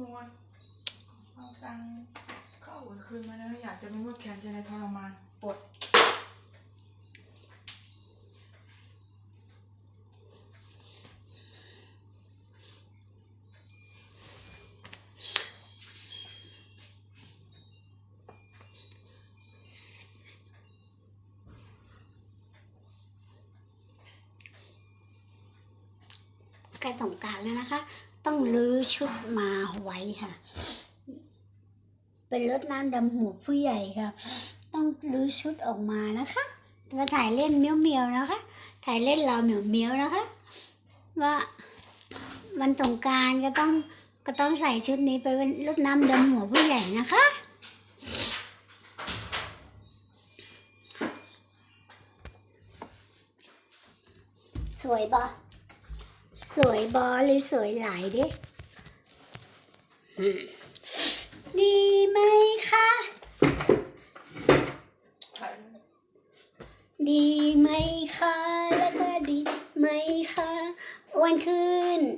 นวลเอาตังเข้าวคืนมาเล้อยากจะรู้ว่าแขนจะในทรมานปวดใกล้สงการแล้วนะคะ ต้องรื้อชุดมาไว้ค่ะ เป็นรถน้ำดำหัวผู้ใหญ่ค่ะ ต้องรื้อชุดออกมานะคะมาถ่ายเล่นเมียวๆนะคะ ถ่ายเล่นเราเมียวๆนะคะ ว่าวันสงการก็ต้องก็ต้องใส่ชุดนี้ไปเป็นรถน้ำดำหัวผู้ใหญ่นะคะสวยบอ สวยบอหรือสวยหลายดิดีไหมคะ ดีไหมคะ แล้วก็ดีไหมคะวันคือ